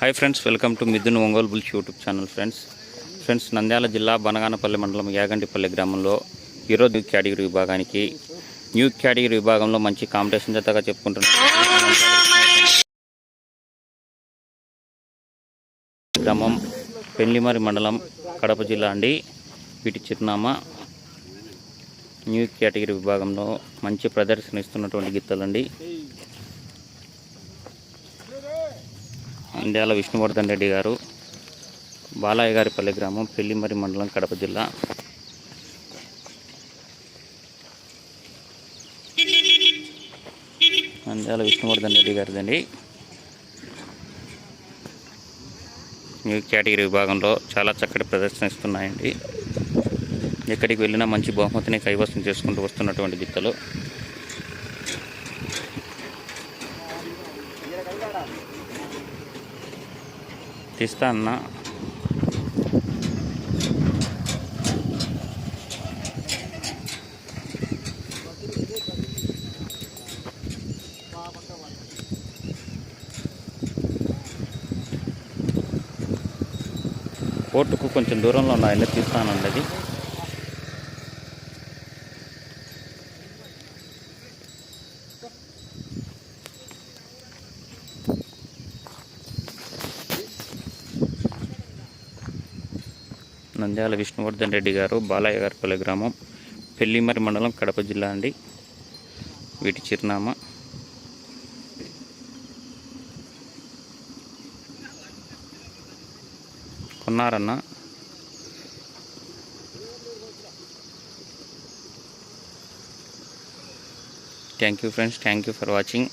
Hi friends welcome to Mithun Ongole bulls YouTube channel friends friends Nandyal జిల్లా బనగానపల్లి మండలం యాగంటిపల్లి గ్రామంలో ఈరోజు న్యూ కేటగిరీ విభాగానికి న్యూ కేటగిరీ విభాగంలో మంచి కాంపిటీషన్ జతగా చెప్పుకుంటున్నాం. గ్రామం పెళ్ళిమరి మండలం కడప జిల్లా అండి. వీటి చిరునామా న్యూ కేటగిరీ విభాగంలో మంచి ప్రదర్శన ఇస్తున్నటువంటి గిత్తలండి అందాల విష్ణువర్ధన్ రెడ్డి గారు బాలయ్య గారిపల్లి గ్రామం పెళ్ళిమరి మండలం కడప జిల్లా. అందాల విష్ణువర్ధన్ రెడ్డి గారిదండి. న్యూ కేటగిరీ విభాగంలో చాలా చక్కటి ప్రదర్శన ఇస్తున్నాయండి. ఎక్కడికి వెళ్ళినా మంచి బహుమతిని కైవసం చేసుకుంటూ వస్తున్నటువంటి గిత్తలు. తీస్తా అన్న. కోర్టుకు కొంచెం దూరంలో ఉన్నాయని తీస్తానండి అది నంద్యాల విష్ణువర్ధన్ రెడ్డి గారు బాలయ్య గారిపల్లి గ్రామం పెళ్ళిమరి మండలం కడప జిల్లా అండి. వీటి చిరునామా. కొన్నారన్న. Thank you friends thank you for watching.